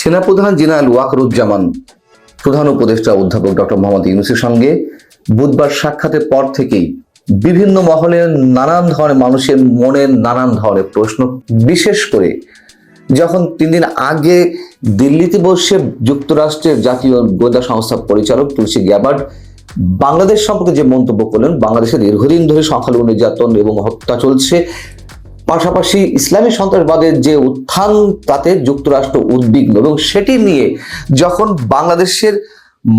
সেনাপ্রধান জেনারেল ওয়াকরুজ্জামান, প্রধান উপদেষ্টা অধ্যাপক ডক্টর মোহাম্মদ ইউনুসের সঙ্গে বুধবার সাক্ষাতের পর থেকেই বিভিন্ন মহলে নানান ধরনের মানুষের মনে নানান ধরনের প্রশ্ন, বিশেষ করে যখন তিন দিন আগে দিল্লিতে বসে যুক্তরাষ্ট্রের জাতীয় গোয়েন্দা সংস্থা পরিচালক তুলসী গ্যাবার্ড বাংলাদেশ সম্পর্কে যে মন্তব্য করলেন, বাংলাদেশে দীর্ঘদিন ধরে সংখ্যালঘু নির্যাতন এবং হত্যা চলছে পাশাপাশি ইসলামী সন্ত্রাসবাদের যে উত্থান, তাতে যুক্তরাষ্ট্র উদ্বিগ্ন এবং সেটি নিয়ে যখন বাংলাদেশের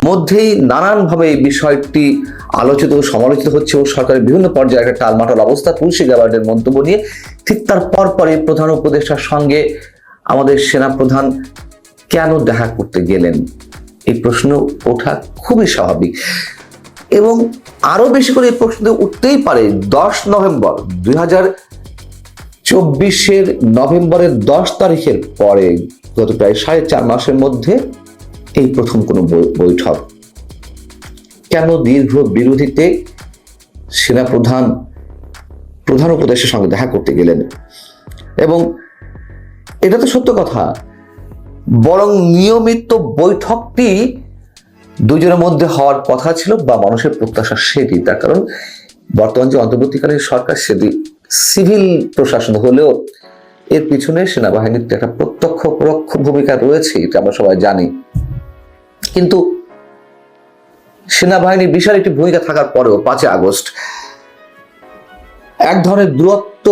মধ্যেই নানানভাবে এই বিষয়টি আলোচিত সমালোচিত হচ্ছে ও সরকারের বিভিন্ন পর্যায়ে একটা টালমাটাল অবস্থা তুলসী গ্যাবার্ডের মন্তব্য নিয়ে, ঠিক তার পরপরই প্রধান উপদেষ্টার সঙ্গে আমাদের সেনাপ্রধান কেন দেখা করতে গেলেন? এই প্রশ্ন ওঠা খুবই স্বাভাবিক। এবং আরও বেশি করে এই প্রশ্ন উঠতেই পারে, দশ নভেম্বর দুই হাজার চব্বিশের নভেম্বরের দশ তারিখের পরে গত প্রায় সাড়ে চার মাসের মধ্যে এই প্রথম কোনো বৈঠক। কেন দীর্ঘ বিরোধীতে সেনাপ্রধান, প্রধান উপদেশের সঙ্গে দেখা করতে গেলেন? এবং এটা তো সত্য কথা, বরং নিয়মিত বৈঠকটি দুজনের মধ্যে হওয়ার কথা ছিল বা মানুষের প্রত্যাশা সেটি। তার কারণ বর্তমান যে অন্তর্বর্তীকালীন সরকার সেটি সিভিল প্রশাসন হলেও এর পিছনে সেনাবাহিনীর একটা প্রত্যক্ষ পরোক্ষ ভূমিকা রয়েছে, এটা আমরা সবাই জানি। কিন্তু সেনাবাহিনীর বিশাল একটি ভূমিকা থাকার পরেও পাঁচই আগস্ট এক ধরনের দূরত্ব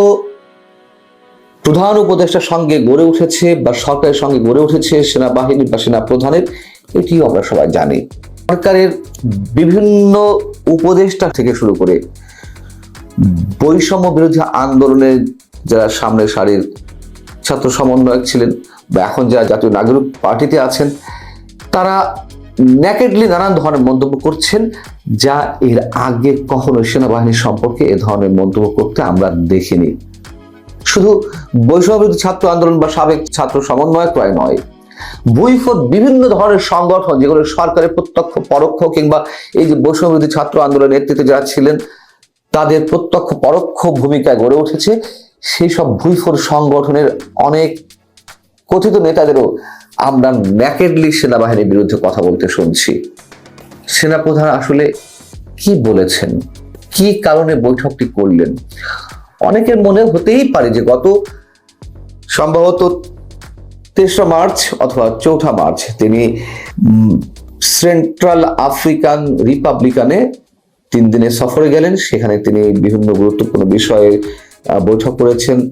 প্রধান উপদেষ্টার সঙ্গে গড়ে উঠেছে বা সরকারের সঙ্গে গড়ে উঠেছে সেনাবাহিনী বা সেনা প্রধানের এটিও আমরা সবাই জানি। সরকারের বিভিন্ন উপদেষ্টা থেকে শুরু করে বৈষম্য বিরোধী আন্দোলনের যারা সামনের সারির ছাত্র সমন্বয়ক ছিলেন বা এখন যারা জাতীয় নাগরিক পার্টিতে আছেন, তারা ন্যাকেডলি নানান ধরনের মন্তব্য করছেন যা এর আগে কখনো সেনাবাহিনী সম্পর্কে এ ধরনের মন্তব্য করতে আমরা দেখিনি। শুধু বৈষম্যবিরোধী ছাত্র আন্দোলন বা সাবেক ছাত্র সমন্বয়ক সমন্বয়করাই নয় বইফোর বিভিন্ন ধরনের সংগঠন যেগুলো সরকারের প্রত্যক্ষ পরোক্ষ কিংবা এই যে বৈষম্যবিরোধী ছাত্র আন্দোলনের নেতৃত্বে যারা ছিলেন তাদের প্রত্যক্ষ পরোক্ষ ভূমিকায় গড়ে উঠেছে। সেই সব ভুইফোর সংগঠনের অনেক কথিত নেতাদেরও আমরা ন্যাকেডলি সেনাবাহিনীর বিরুদ্ধে কথা বলতে শুনছি। সেনাপ্রধান আসলে কি বলেছেন? কি কারণে বৈঠকটি করলেন? অনেকের মনে হতেই পারে যে গত সম্ভবত তেসরা মার্চ অথবা চৌঠা মার্চ তিনি সেন্ট্রাল আফ্রিকান রিপাবলিকানে তিন দিনের সফরে গেলেন। সেখানে তিনি বিভিন্ন গুরুত্বপূর্ণ বিষয়ে বৈঠক করেছেন,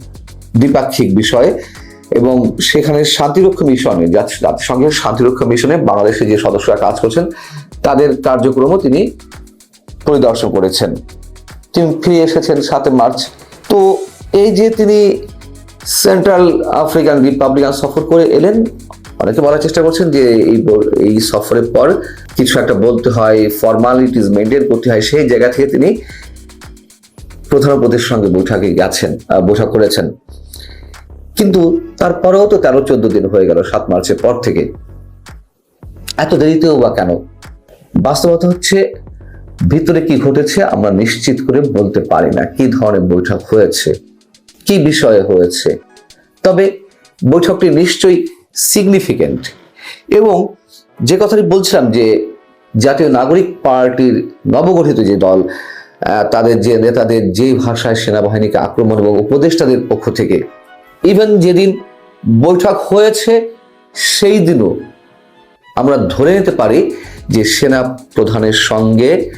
দ্বিপাক্ষিক বিষয়ে। এবং সেখানে শান্তিরক্ষা মিশনে, জাতি- জাতিসংঘের শান্তিরক্ষা মিশনে বাংলাদেশের যে সদস্যরা কাজ করছেন, তাদের কার্যক্রমও তিনি পরিদর্শন করেছেন। তিনি ফিরে এসেছেন সাতে মার্চ। তো এই যে তিনি সেন্ট্রাল আফ্রিকান রিপাবলিকান সফর করে এলেন অনেকে বলার চেষ্টা করছেন যে এই এই সফরের পর কিছু একটা বলতে হয় ফর্মালিটিস মেনটেন করতে হয়, সেই জায়গা থেকে তিনি প্রধান উপদেশের সঙ্গে বৈঠকে গেছেন বৈঠক করেছেন। কিন্তু তারপরেও তো তেরো চোদ্দ দিন হয়ে গেল সাত মার্চের পর থেকে? এত দেরিতেও বা কেন? বাস্তবতা হচ্ছে ভিতরে কি ঘটেছে আমরা নিশ্চিত করে বলতে পারি না কি ধরনের বৈঠক হয়েছে, কি বিষয়ে হয়েছে। তবে বৈঠকটি নিশ্চয়ই সিগনিফিকেন্ট এবং যে কথাটি বলছিলাম যে জাতীয় নাগরিক পার্টির নবগঠিত যে দল তাদের যে নেতাদের যে ভাষায় সেনাবাহিনীকে আক্রমণ এবং উপদেষ্টাদের পক্ষ থেকে ইভেন যেদিন বৈঠক হয়েছে, সেই দিনও আমরা ধরে নিতে পারি যে সেনা প্রধানের সঙ্গে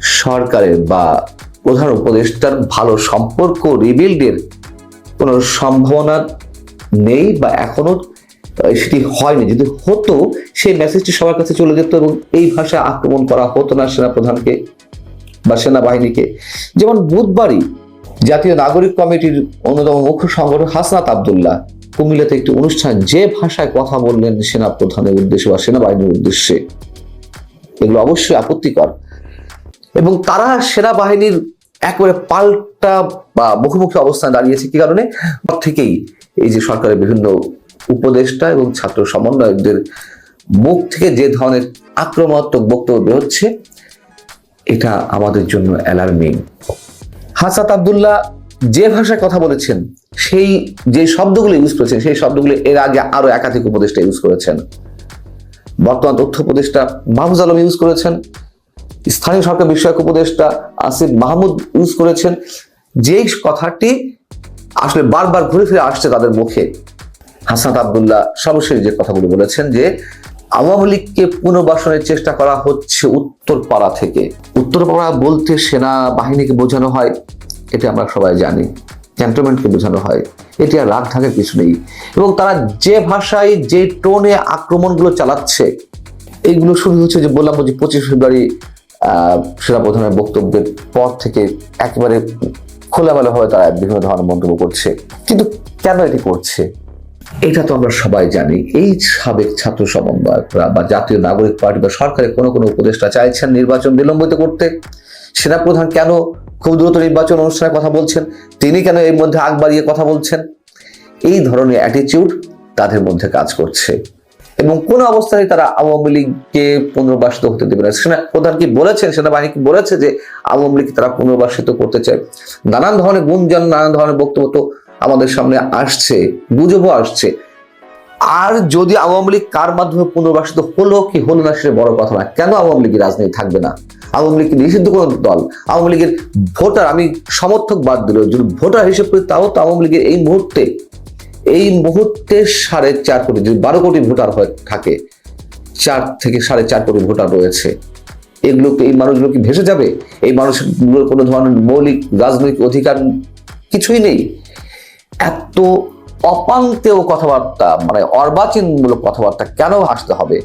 সরকারের বা প্রধান উপদেষ্টার ভালো সম্পর্ক রিবিল্ডের কোনো সম্ভাবনা নেই বা এখনও সেটি হয়নি। যদি হতো, সেই মেসেজটি সবার কাছে চলে যেত এবং এই ভাষায় আক্রমণ করা হতো না সেনা প্রধানকে বা সেনাবাহিনীকে। যেমন বুধবারই জাতীয় নাগরিক কমিটির অন্যতম মুখ্য সংগঠক হাসনাত আবদুল্লাহ কুমিল্লাতে একটি অনুষ্ঠান যে ভাষায় কথা বললেন সেনা প্রধানের উদ্দেশ্যে বা সেনাবাহিনীর উদ্দেশ্যে, এগুলো অবশ্যই আপত্তিকর। এবং তারা সেনাবাহিনীর একেবারে পাল্টা বা মুখোমুখি অবস্থানে দাঁড়িয়েছে। কি কারণে? থেকেই এই যে সরকারের বিভিন্ন উপদেষ্টা এবং ছাত্র সমন্বয়কদের মুখ থেকে যে ধরনের আক্রমণাত্মক বক্তব্য বেরোচ্ছে এটা আমাদের জন্য অ্যালার্মিং হাসাত আবদুল্লাহ যে ভাষায় কথা বলেছেন, সেই যে শব্দগুলো ইউজ করেছেন, সেই শব্দগুলো এর আগে আরও একাধিক উপদেষ্টা ইউজ করেছেন। বর্তমান তথ্য উপদেষ্টা মাহফুজ আলম ইউজ করেছেন, স্থানীয় সরকার বিষয়ক উপদেষ্টা আসিফ মাহমুদ ইউজ করেছেন। যেই কথাটি আসলে বারবার ঘুরে ফিরে আসছে তাদের মুখে। হাসান আবদুল্লাহ সর্বশেষ যে কথাগুলো বলেছেন যে, আওয়ামী লীগকে পুনর্বাসনের চেষ্টা করা হচ্ছে উত্তরপাড়া থেকে। উত্তরপাড়া বলতে সেনা বাহিনীকে বোঝানো হয়, এটা আমরা সবাই জানি। ক্যান্টনমেন্টকে বোঝানো হয়, এটি আর রাগ ঢাকার কিছু নেই। এবং তারা যে ভাষায় যে টোনে আক্রমণগুলো চালাচ্ছে এইগুলো শুরু হচ্ছে যে বললাম যে পঁচিশ ফেব্রুয়ারি সেনাপ্রধানের বক্তব্যের পর থেকে একেবারে খোলামেলাভাবে তারা বিভিন্ন ধরনের মন্তব্য করছে। কিন্তু কেন এটি করছে? এটা তো আমরা সবাই জানি। এই সাবেক ছাত্র সমন্বয়করা বা জাতীয় নাগরিক পার্টি বা সরকারের কোনো কোনো উপদেষ্টা চাইছেন নির্বাচন বিলম্বিত করতে। সেনাপ্রধান কেন খুব দ্রুত নির্বাচন অনুষ্ঠানের কথা বলছেন? তিনি কেন এর মধ্যে আগ বাড়িয়ে কথা বলছেন? এই ধরনের অ্যাটিটিউড তাদের মধ্যে কাজ করছে। এবং কোন অবস্থায় তারা আওয়ামী লীগকে পুনর্বাসিত হতে দেবে না। সেনা প্রধান কি বলেছেন? সেনাবাহিনী কি বলেছে যে আওয়ামী লীগকে তারা পুনর্বাসিত করতে চায়? নানান ধরনের গুঞ্জন, নানান ধরনের বক্তব্য তো আমাদের সামনে আসছে, গুজবও আসছে। আর যদি আওয়ামী লীগ কার মাধ্যমে পুনর্বাসিত হলো কি হলো না সেটা বড় কথা না। কেন আওয়ামী লীগের রাজনীতি থাকবে না? আওয়ামী লীগ নিষিদ্ধ কোন দল, আওয়ামী লীগের ভোটার, আমি সমর্থক বাদ দিল, যদি ভোটার হিসেব তাও তো আওয়ামী লীগের এই মুহূর্তে এই মুহূর্তে সাড়ে চার কোটি, যদি বারো কোটি ভোটার হয়ে, থাকে, চার থেকে সাড়ে চার কোটি ভোটার রয়েছে। এগুলো এই মানুষগুলো কি ভেসে যাবে? এই মানুষগুলোর কোনো ধরনের মৌলিক রাজনৈতিক অধিকার কিছুই নেই। এত অপান্তেও কথাবার্তা মানে অর্বাচীনমূলক কথাবার্তা কেন আসতে হবে?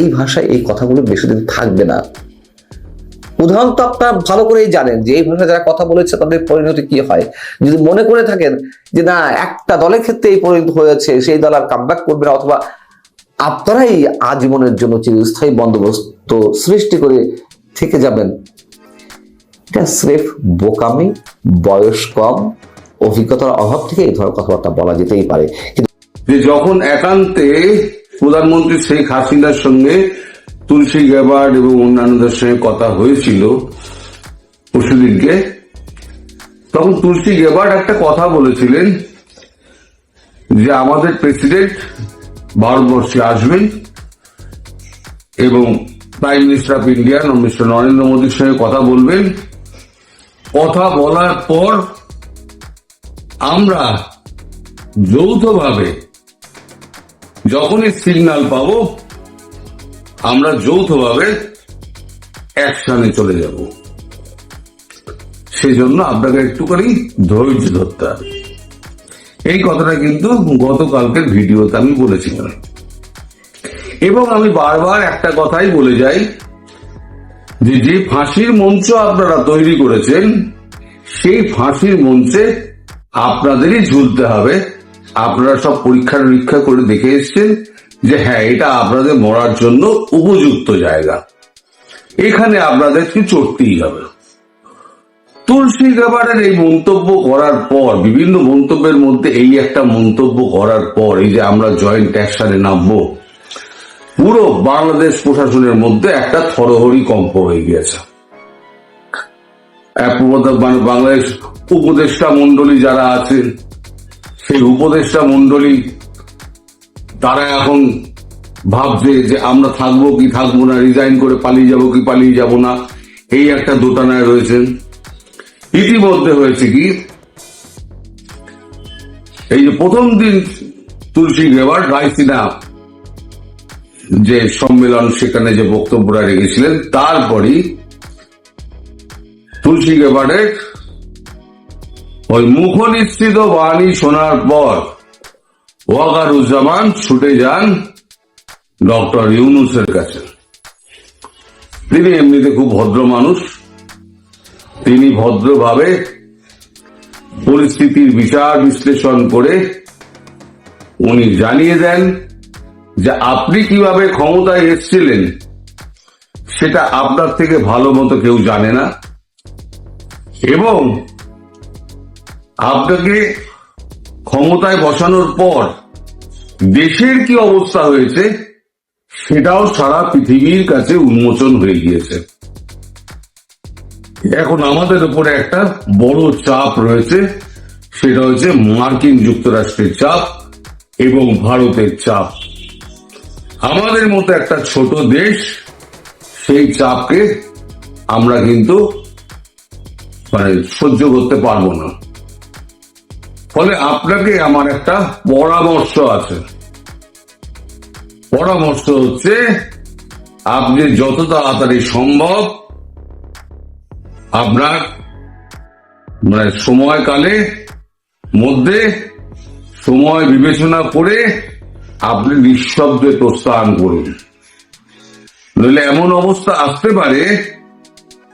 এই ভাষায় এই কথাগুলো বেশি দিন থাকবে না। উদাহরণ তো আপনারা ভালো করেই জানেন যে এই ভাষায় যারা কথা বলেছে তাদের পরিণতি কি হয়। যদি মনে করে থাকেন যে না, একটা দলের ক্ষেত্রে এই পরিণত হয়েছে, সেই দল আর কামব্যাক করবে না অথবা আপনারাই আজীবনের জন্য চিরস্থায়ী বন্দোবস্ত সৃষ্টি করে থেকে যাবেন। এটা স্রেফ বোকামি, বয়স কম, অভিজ্ঞতার অভাব থেকে এই ধরনের কথাবার্তা বলা যেতেই পারে। যে যখন একান্তে প্রধানমন্ত্রী শেখ হাসিনার সঙ্গে তুলসী গ্যাবার্ড এবং অন্যান্যদের সঙ্গে কথা হয়েছিল পরশুদিনকে, তখন তুলসী গ্যাবার্ড একটা কথা বলেছিলেন যে আমাদের প্রেসিডেন্ট ভারতবর্ষে আসবেন এবং prime minister of India mister Narendra মোদীর সঙ্গে কথা বলবেন। কথা বলার পর আমরা যৌথভাবে যখনই সিগন্যাল পাবো আমরা যৌথভাবে অ্যাকশনে চলে যাব। সেই জন্য আপনাকে একটুখানি ধৈর্য ধরতে হবে। এই কথাটা কিন্তু গতকালকের ভিডিওতে আমি বলেছিলাম। এবং আমি বারবার একটা কথাই বলে যাই যে যে ফাঁসির মঞ্চ আপনারা তৈরি করেছেন, সেই ফাঁসির মঞ্চে আপনাদেরই ঝুলতে হবে। আপনারা সব পরীক্ষা নিরীক্ষা করে দেখে এসছেন। যে হ্যাঁ এটা আপনাদের মরার জন্য উপযুক্ত জায়গা। এখানে আপনাদেরকে চড়তেই হবে। তুলসী গাবারের এই মন্তব্য করার পর, বিভিন্ন মন্তব্যের মধ্যে এই একটা মন্তব্য করার পর, এই যে আমরা জয়েন্ট অ্যাকশনে নামবো, পুরো বাংলাদেশ প্রশাসনের মধ্যে একটা থরহরি কম্প হয়ে গিয়েছে। বাংলাদেশ উপদেষ্টা মন্ডলী যারা আছেন, সেই উপদেষ্টা মন্ডলী তারা এখন ভাবছে যে আমরা থাকব কি থাকব না রিজাইন করে পালিয়ে যাব কি পালিয়ে যাব না, এই একটা দোটানায় রয়েছেন। ইতিমধ্যে হয়েছে কি, এই যে প্রথম দিন তুলসী গেবার রায়সিনা যে সম্মেলন সেখানে যে বক্তব্যটা রেখেছিলেন, তারপরই তুলসী গেবারের ওই মুখ নিশ্চিত বাণী শোনার পর ওয়াকারুজ্জামান ছুটে যান ডক্টর ইউনুসের কাছে। তিনি এমনিতে খুব ভদ্র মানুষ। তিনি ভদ্রভাবে পরিস্থিতির বিচার বিশ্লেষণ করে উনি জানিয়ে দেন যে আপনি কীভাবে ক্ষমতায় এসেছিলেন সেটা আপনার থেকে ভালো মতো কেউ জানে না। এবং আপনাকে ক্ষমতায় বসানোর পর দেশের কি অবস্থা হয়েছে সেটাও সারা পৃথিবীর কাছে উন্মোচন হয়ে গিয়েছে। এখন আমাদের উপরে একটা বড় চাপ রয়েছে, সেটা হচ্ছে মার্কিন যুক্তরাষ্ট্রের চাপ এবং ভারতের চাপ। আমাদের মতো একটা ছোট দেশ, সেই চাপকে আমরা কিন্তু মানে সহ্য করতে পারব না। ফলে আপনাকে আমার একটা পরামর্শ আছে। পরামর্শ হচ্ছে, আপনি যত তাড়াতাড়ি সম্ভব আপনার মানে সময়কালে মধ্যে সময় বিবেচনা করে আপনি নিঃশব্দে প্রস্থান করুন। নইলে এমন অবস্থা আসতে পারে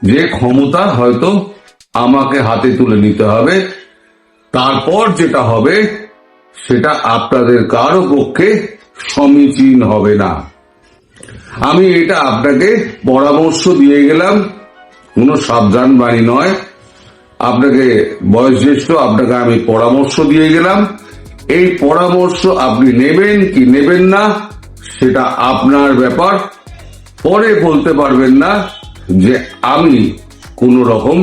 যে ক্ষমতা হয়তো আমাকে হাতে তুলে নিতে হবে। তারপর যেটা হবে, সেটা আপনাদের কারও পক্ষে সমীচীন হবে না। আমি এটা আপনাকে পরামর্শ দিয়ে গেলাম, কোনো সাবধান বাণী নয়। আপনাকে বয়োজ্যেষ্ঠ আপনাকে আমি পরামর্শ দিয়ে গেলাম। এই পরামর্শ আপনি নেবেন কি নেবেন না, সেটা আপনার ব্যাপার। পরে বলতে পারবেন না যে আমি কোন রকম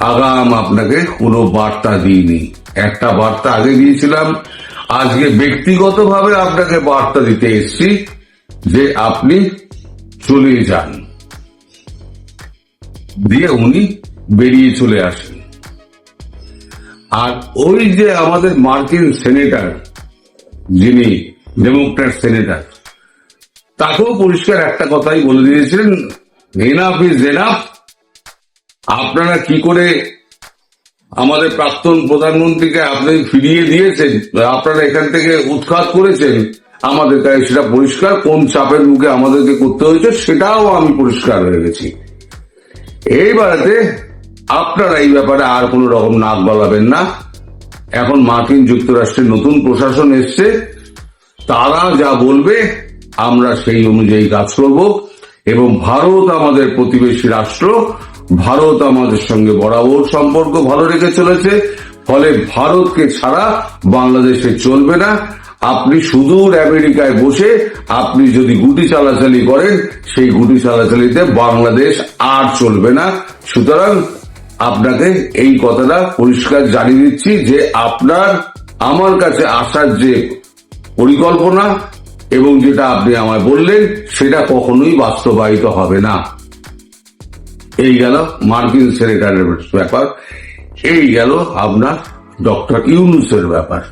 আগাম আপনাকে কোনো বার্তা দিইনি। একটা বার্তা আগে দিয়েছিলাম, আজকে ব্যক্তিগতভাবে আপনাকে বার্তা দিতে এসেছি যে আপনি চলে যান। দিয়ে উনি বেরিয়ে চলে আসেন। আর ওই যে আমাদের মার্কিন সেনেটর, যিনি ডেমোক্রেট সেনেটর, তাকেও পরিষ্কার একটা কথাই বলে দিয়েছিলেন এনাফ ইজ এনাফ আপনারা কি করে আমাদের প্রাক্তন প্রধানমন্ত্রীকে আপনি ফিরিয়ে দিয়েছেন? আপনারা এখান থেকে উৎখাত করেছেন আমাদের কাছে সেটা পরিষ্কার, কোন চাপের মুখে আমাদেরকে করতে হয়েছে সেটাও আমি পরিষ্কার হয়ে গেছি। এইবারেতে আপনারা এই ব্যাপারে আর কোন রকম নাক গলাবেন না। এখন মার্কিন যুক্তরাষ্ট্রের নতুন প্রশাসন এসছে। তারা যা বলবে, আমরা সেই অনুযায়ী কাজ করব এবং ভারত আমাদের প্রতিবেশী রাষ্ট্র ভারত আমাদের সঙ্গে বরাবর সম্পর্ক ভালো রেখে চলেছে। ফলে ভারতকে ছাড়া বাংলাদেশে চলবে না। আপনি সুদূর আমেরিকায় বসে আপনি যদি গুটি চালাচালি করেন, সেই গুটি চালাচালিতে বাংলাদেশ আর চলবে না। সুতরাং আপনাকে এই কথাটা পরিষ্কার জানিয়ে দিচ্ছি যে আপনার, আমার কাছে আসার যে পরিকল্পনা এবং যেটা আপনি আমায় বললেন, সেটা কখনোই বাস্তবায়িত হবে না। এই গেল মার্কিন সেনেটারের ব্যাপার। এই গেল আপনার ডক্টর ইউনুসের ব্যাপার।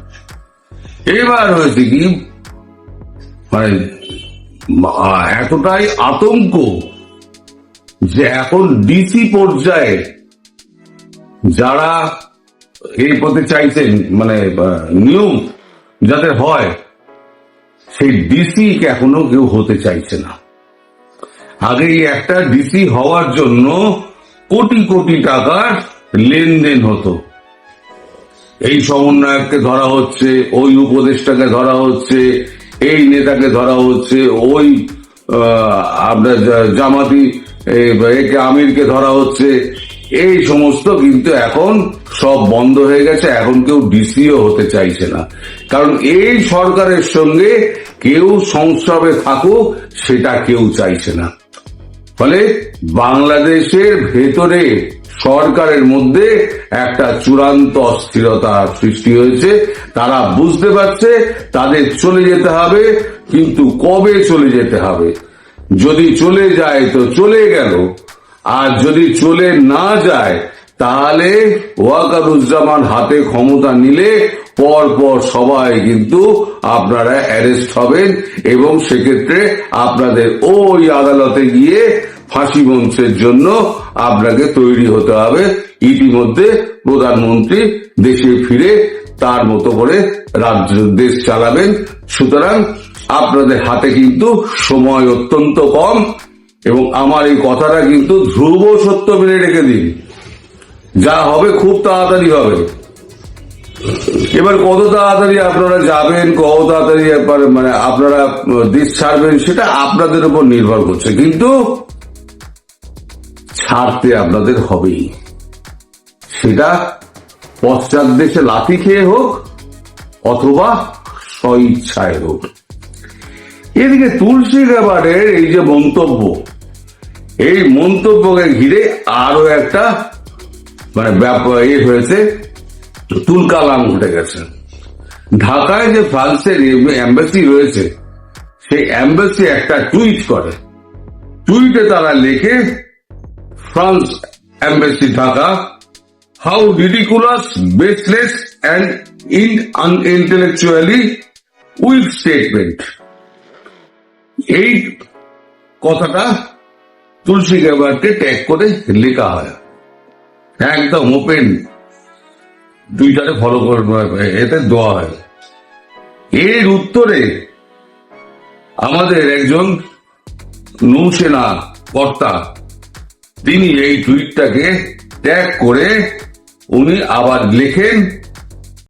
এবার হয়েছে কি মানে এতটাই আতঙ্ক যে এখন ডিসি পর্যায়ে যারা এই পথে চাইছেন মানে নিয়ম যাদের হয়, সেই ডিসি এখনও কেউ হতে চাইছে না। আগে একটা ডিসি হওয়ার জন্য কোটি কোটি টাকার লেনদেন হতো। এই সমন্বয়ককে ধরা হচ্ছে, ওই উপদেষ্টাকে ধরা হচ্ছে, এই নেতাকে ধরা হচ্ছে, ওই আপনার জামাতি একে আমিরকে ধরা হচ্ছে। এই সমস্ত কিন্তু এখন সব বন্ধ হয়ে গেছে, এখন কেউ ডিসিও হতে চাইছে না। কারণ এই সরকারের সঙ্গে কেউ সংসবে থাকুক, সেটা কেউ চাইছে না। ফলে বাংলাদেশের ভেতরে সরকারের মধ্যে একটা চূড়ান্ত অস্থিরতা সৃষ্টি হয়েছে। তারা বুঝতে পারছে, তাদের চলে যেতে হবে, কিন্তু কবে চলে যেতে হবে? যদি চলে যায় তো চলে গেল, আর যদি চলে না যায়, তাহলে ওয়াকারুজ্জামান হাতে ক্ষমতা নিলে পর পর সবাই কিন্তু আপনারা অ্যারেস্ট হবেন এবং সেক্ষেত্রে আপনাদের ওই আদালতে গিয়ে ফাঁসি মঞ্চের জন্য আপনাকে তৈরি হতে হবে। ইতিমধ্যে প্রধানমন্ত্রী দেশে ফিরে তার মতো করে রাজ্য দেশ চালাবেন। সুতরাং আপনাদের হাতে কিন্তু সময় অত্যন্ত কম এবং আমার এই কথাটা কিন্তু ধ্রুব সত্য মেনে রেখে দিন। যা হবে খুব তাড়াতাড়ি হবে। এবার কত তাড়াতাড়ি আপনারা যাবেন, কত তাড়াতাড়ি এবার মানে আপনারা দেশ ছাড়বেন, সেটা আপনাদের উপর নির্ভর করছে। কিন্তু ছাড়তে আপনাদের হবেই। সেটা পশ্চাৎ দেশে লাথি খেয়ে হোক, অথবা স্বইচ্ছায় হোক। এদিকে তুলসী গ্যাবারের এই যে মন্তব্য, এই মন্তব্যকে ঘিরে আরও একটা মানে ব্যাপার হয়েছে তুলকালাম ঘটে গেছে। ঢাকায় যে ফ্রান্সের এম্বাসি রয়েছে, সেই এম্বাসি একটা টুইট করে। টুইটে তারা লেখে, France embassy Dhaka, how ridiculous, baseless, and in unintellectually with statement. এই কথাটা তুলসী গ্যাবারকে ট্যাগ করে লেখা হয়। একদম ওপেন টুইটারে ফলো এতে দেওয়া হয়। এর উত্তরে আমাদের একজন নৌসেনা কর্তা, তিনি এই টুইটটাকে ত্যাগ করে উনি আবার লেখেন